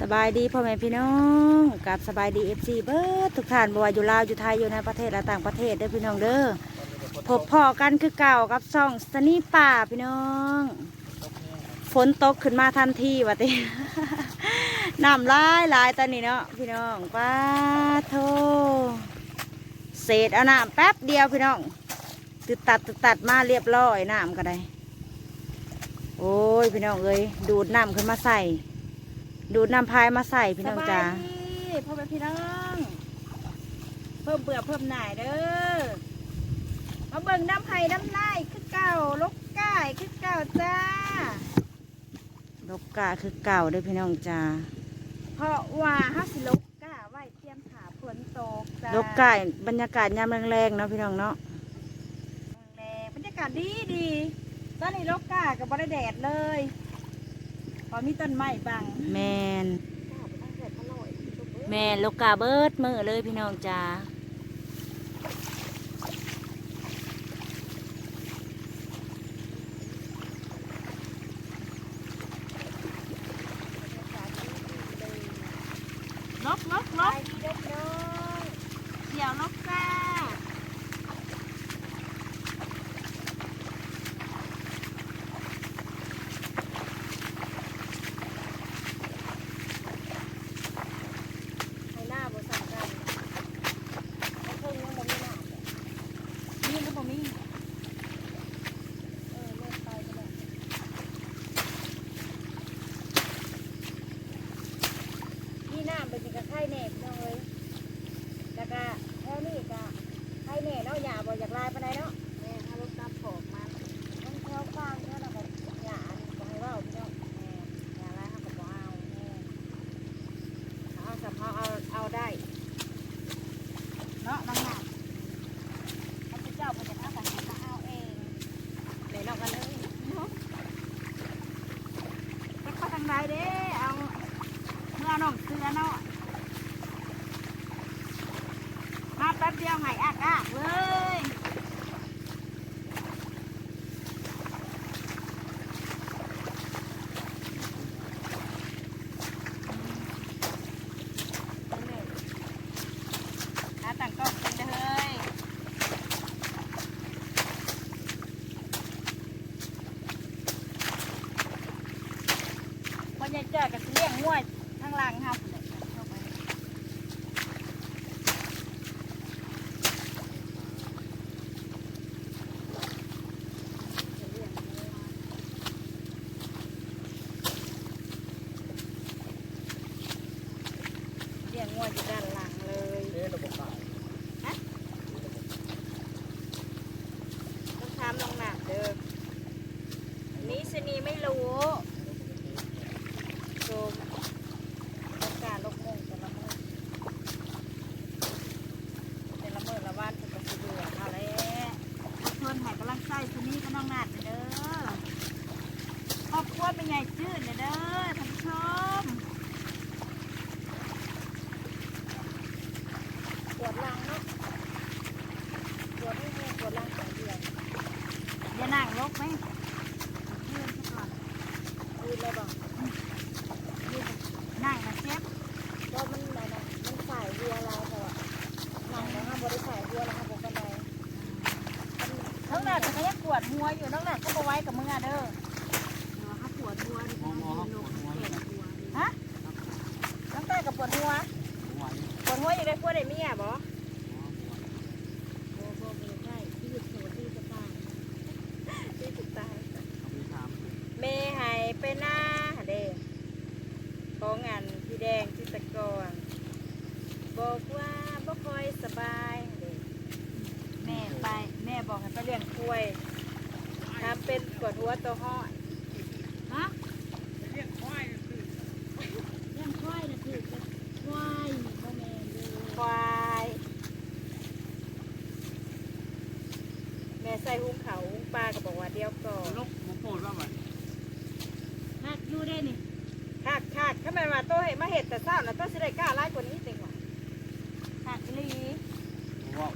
สบายดีพ่อแม่พี่น้องกับสบายดีเอฟซีเบิร์ดทุกท่านบ่ว่าอยู่ลาวอยู่ไทยอยู่ในประเทศและต่างประเทศเด้อพี่น้องเด้อพบพ่อกันคือเก่ากับซ่องสนีป่าพี่น้อง ฝนตกขึ้นมาทันทีวะติน้ำลายลายตอนนี้เนาะพี่น้องป้าโทเศษเอาน้ำแป๊บเดียวพี่น้องตึดตัดตึดตัดมาเรียบร้อยน้ำก็ได้ โอ้ยพี่น้องเอ้ยดูดน้ำขึ้นมาใส่ ดูดน้ำพายมาใส่พี่น้องจ้าสบายดีพ่อแม่พี่น้อง เพิ่มเบื่อเพิ่มหน่ายเด้อ มาเบิ่งน้ำไผ่น้ำนายคือเก่าลกก่ายคือเก่าจ้า ลกกาคือเก่าเด้อพี่น้องจ้า เพราะว่าฮัสิลกก่าไว้เตรียมถาฝนตกจ้าลกกาบรรยากาศยามแรงๆเนาะพี่น้องเนาะแรงบรรยากาศดีดีตอนนี้ลกก่ากับบริแดดเลยพอ มีต้นไม้บังแมนแมนลูกกาเบิดมือเลยพี่น้องจ้า โจมโอกาสลกมงแต่ละมือแต่ละมือละวันเป็นกระสือเดือดเอาแล้วเพิ่นหายกำลังใส่นีก็น้องนัดเด้อครอบครัวเป็นไงจืดเด้อท่านผู้ชมปวดหลังเนาะปวดไม่แห้งปวดหลังสองเดือนอย่านั่งลกไหมยืนซะก่อน ยืนเลยบอก ยืนนั่งนะเชฟ ว่ามันไหนนะมันสายเรือเราแต่ว่าหนังนะคะบริสายเรือนะคะผมกันได น้องหนักก็ยังปวดหัวอยู่น้องหนักก็มาไว้กับมึงอะเด้อเขาปวดหัวดิฮะน้องแต่กับ ปวดหัวปวดหัวอย่างไรปวดได้เมียบ่โบโบเบใช่ที่หยุดโสดที่จะตายที่สุดตายเมย์หายไปหน้าเด้ของงานพี่แดงที่ตะกอนบอกว่าบ่ค่อยสบายเด้แม่ไปแม่บอกให้ไปเลี้ยงกล้วยทำเป็นปวดหัวตัวห้อยฮะ เรื่องควายนะคือควายโบแมนดู ควายแม่ใส่หุ้มเขาหุ้มปลาก็บอกว่าเดียวก่อน ลูกหมูโปดว่ามัน หักอยู่ได้นี่ คากคากถ้าแม่มาโตให้มาเห็ดแต่เศร้านะโตสิได้กล้าไล่กว่านี้จริงว่ะคากอีหลีว่า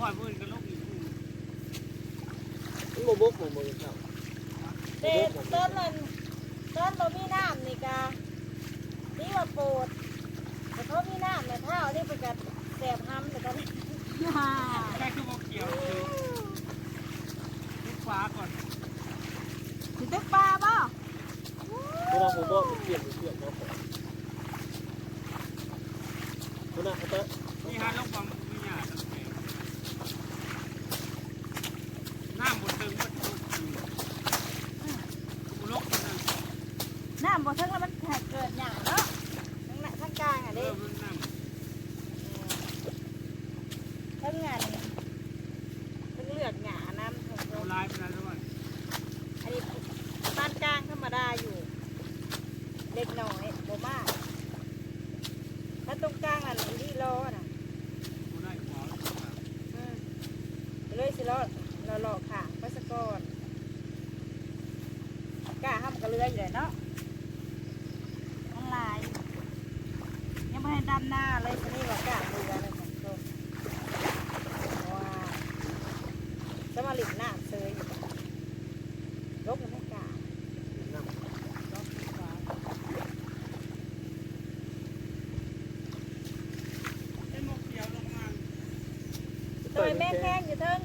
ว่ามือกันลูกอีกมันบ่บกบ่บ่เจ้าเด็ต้นนั้นต้นบ่มีน้ำนี่กานี่ว่าโปรดแต่เขามีน้ำในเท้านี่เป็นการแสบห้ำแต่ตอนนี้แค่คือโมเขียวคือลูกฟ้าก่อนถึงตึกปลาบ่เวลาผมบอกเปลี่ยนเปลี่ยนเนาะผม นะอาจารย์นี่ฮะลงความมีหยาตั้งแต่น้ำบนตึงบนตุกอยู่ลกมันนั่นน้ำบ่ทั้งแล้วมันเกิดหยาเนาะทั้งน่ะทั้งกลางอะเอเด้ อมันน้ำ ทั้งงานทั้งเลือกหยาน้ำทั้ง เอาลายไปแล้วด้วย อันนี้ปานกลางธรรมดาอยู่ เด็กน้อยบ่มากถ้าตรงกลางอันนี้รอน่ะ กูได้ขอแล้วก็ อืมเลยสิรอเราหลอกขางไปสะก่อนกล้าห้ามกระเรื ออยู่เลยเนาะมันลายยังไม่ให้ดำหน้าเลยทีนี้ว่ากล้าเรือเลยของชมว้าวจะมาหลิบหน้าเซยอยู่ลบมันไม่กล้าเป็นโมเขียวลงมาตอยแม่แข้งอยู่เทิง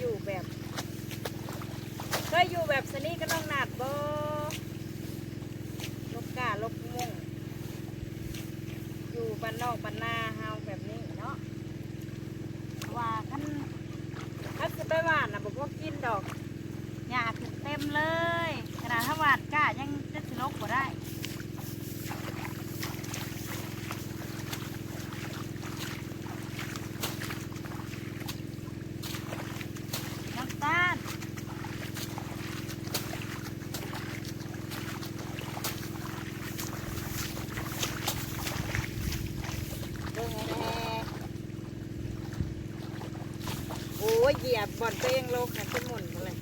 อยู่แบบ เคยอยู่แบบสนิทกับน้องหนาดบ่ลกกาลกมุ่ง อยู่บ้านนอกบ้านนาเฮาแบบนี้เนาะว่าท่านถ้าจะไปหวานนะบอกว่ากินดอกหญ้าขึ้นเต็มเลยขนาดถ้าหวานก้ายังจะสิลกบ่ได้น้ำตาล เบิ่งให้แน่ โอ้ยเหยียบบ่อนตัวเองโลกค่ะขึ้นหมุนไปเลย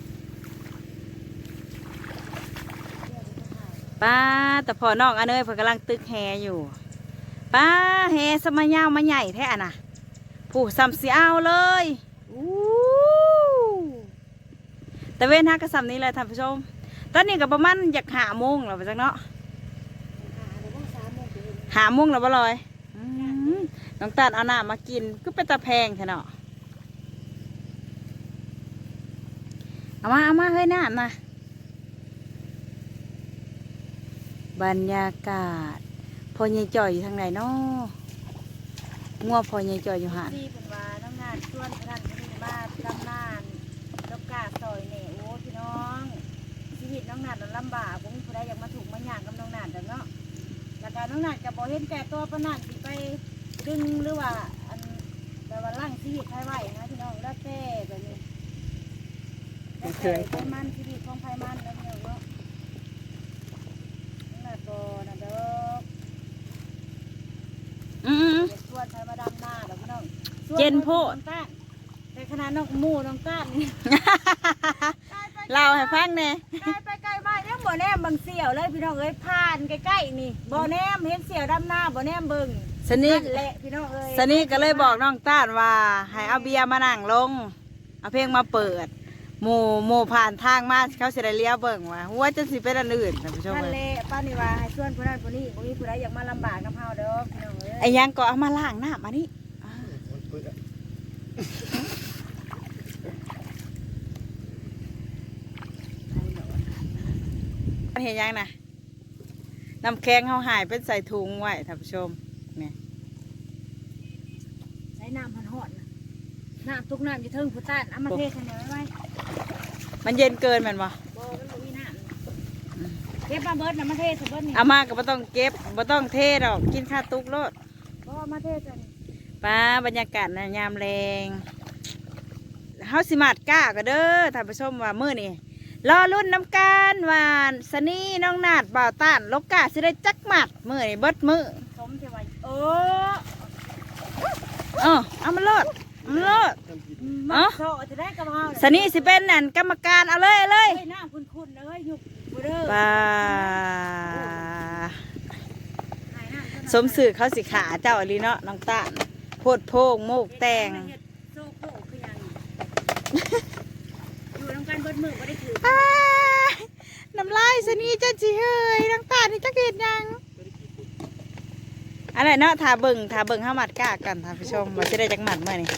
ป้าแต่พอน้องอันเนยเพิ่นกำลังตึกแฮอยู่ป้าแฮสมัยยาวมาใหญ่แท้อะน่ะผู้ซ้ำสีเอาเลยอู้แต่เว้นฮักกระซำนี้เลยท่านผู้ชม ตอนนี้ก็ประมาณอยากหาโมงแล้วไปจักเนาะหาโมงแล้วบ่ลอยอืมน้องตาลเอาน้ำมากินก็เป็นตาแพงแท้เนาะ เอามาเอามาเฮ้ยน้ำนะบรรยากาศพอใหญ่จ่อยอยู่ทางไหนเนาะงัวพอใหญ่จ่อยอยู่หันที่เป็นว่าน้องงานชวนท่านนี่มาดำนานนกกาซอยเนี่ยโอ้พี่น้องชีวิตน้องนาดลำบากผมมีผู้ใดอยากมาถูกมาหยางกับน้องนาดแต่เนาะแล้วก็น้องนาดกับบอเห็นแก่ตัวปานนันสิไปดึงหรือว่าอันแบบว่าล่างชีวิตให้ไหวนะพี่น้องแล้วแต่แบบนี้ แต่เคยไขมันที่ดีของไขมันแล้วพี่น้องเนาะนั่นแหละก็นะเด้ออืม เดี๋ยวชวนใช้มาดำหน้าเดี๋ยวพี่น้องเจนโพดน้องต้าแต่ขนาดน้องหมูน้องต้านี่ เล่าให้ฟังแหน่ไกลไปไกลมาเนี่ยบ่แนมเบางเสี่ยวเลยพี่น้องเอ้ยผ่านใกล้ๆนี่บ่แนมเห็นเสี่ยวดำหน้าบ่แนมเบิ่งสนี่นั่นแหละพี่น้องเอ้ยสนี่ก็เลยบอกน้องต้านว่า ให้เอาเบียร์มานั่งลง เอาเพลงมาเปิด หมู่หมู่ผ่านทางมาเขาสิได้เลี้ยวเบิ่งว่าหัวจะสิเป็นอันอื่นท่านผู้ชมนั่นแหเอ้ยละป้านี่ว่าให้ชวนผู้นั้นผู้นี้บ่มีผู้ใดอยากมาลำบากกับเฮาเด้อพี่น้องเอ้ยไอ้ยังก็เอามาล้างน้ำอันนี้อ่าอันเห็นยังนะน้ำแข็งเขาหายเป็นใส่ถุงไว้ท่านผู้ชมเนี่ยใช้น้ำมันหอด น่ะน้ำทุกน้ำอยู่เทิงผู้ต้านเอามาเทใส่เหนียวไว้ไว้มันเย็นเกินแมันบ่บ่มันบ่มีน้ำเก็บมาเบิดน่ะมาเทใส่เบิดนี่เอามาก็บ่ต้องเก็บบ่ต้องเทดอกกินข้าวตุกโลดบ่เอามาเทใส่นี่ป้าบรรยากาศนะยามแรงเฮาสิมาดก้าก็เด้อท่านผู้ชมว่ามื้อนี้รอรุ่นน้ำกันว่าสนี่น้องนาดบ่าวต้านลกกาสิได้จักหมัดมื้อนี้เบิดมื้อสมที่ว่าเออเออเอามาโลด เอามาโลดมัเอ้านโซจะได้กับเฮาสนี่สิเป็นนั่นกรรมการเอาเลยเอาเลยเฮ้ยน้ำคุ้นๆเลยยุบบ่เด้อป้าหายน้ำเท่านั้นสมสื่อเขาสิขาเจ้าอลีเนาะน้องต้านโพดโพงโมกแตงเฮ็ดโซโคคือหยังอยู่นำกันเบิดมือบ่ได้ถืออ้ายน้ำลายสนี่จะสิเฮ้ยน้องต้านนี่จะเกิดยัง อะไรเนาะทาเบิ่งทาเบิ่งห้ามัดก้ากันท่านผู้ชมมาจะได้จักหมัดเมื่อนี่